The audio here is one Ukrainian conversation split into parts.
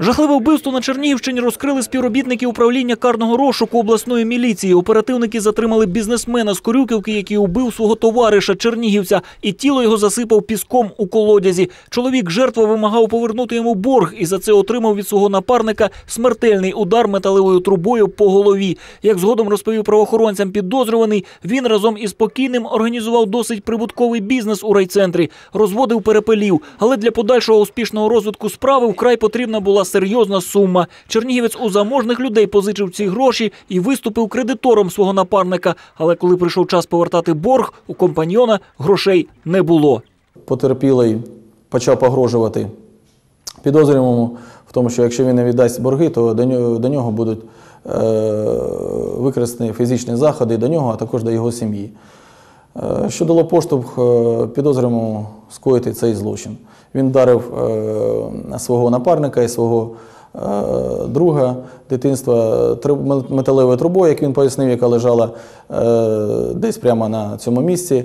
Жахливе вбивство на Чернігівщині розкрили співробітники управління карного розшуку обласної міліції. Оперативники затримали бізнесмена з Корюківки, який убив свого товариша чернігівця, і тіло його засипав піском у колодязі. Чоловік жертва вимагав повернути йому борг і за це отримав від свого напарника смертельний удар металевою трубою по голові. Як згодом розповів правоохоронцям підозрюваний, він разом із покійним організував досить прибутковий бізнес у райцентрі, розводив перепелів. Але для подальшого успішного розвитку справи вкрай потрібна була серйозна сума. Чернігівець у заможних людей позичив ці гроші і виступив кредитором свого напарника. Але коли прийшов час повертати борг, у компаньйона грошей не було. Потерпілий почав погрожувати підозрюваному в тому, що якщо він не віддасть борги, то до нього, будуть е, використані фізичні заходи до нього, а також до його сім'ї. Е, що дало поштовх е, підозрюваному скоїти цей злочин. Він вдарив е, свого напарника і свого друга дитинства металевою трубою, як він пояснив, яка лежала десь прямо на цьому місці.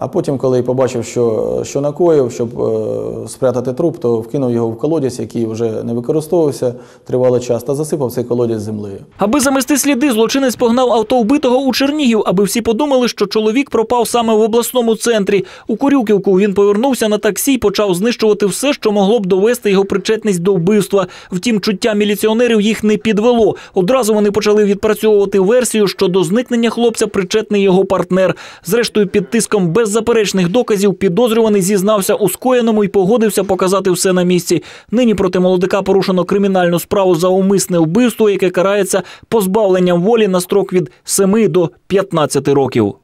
А потім, коли побачив, що, що накоїв, щоб е, спрятати труп, то вкинув його в колодязь, який вже не використовувався тривалий час, та засипав цей колодязь землею. Аби замести сліди, злочинець погнав авто вбитого у Чернігів, аби всі подумали, що чоловік пропав саме в обласному центрі. У Корюківку він повернувся на таксі і почав знищувати все, що могло б довести його причетність до вбивства. Втім, чуття міліціонерів їх не підвело. Одразу вони почали відпрацьовувати версію, що до зникнення хлопця причетний його партнер. Зрештою, під тиском беззаперечних доказів підозрюваний зізнався у скоєному і погодився показати все на місці. Нині проти молодика порушено кримінальну справу за умисне вбивство, яке карається позбавленням волі на строк від 7 до 15 років.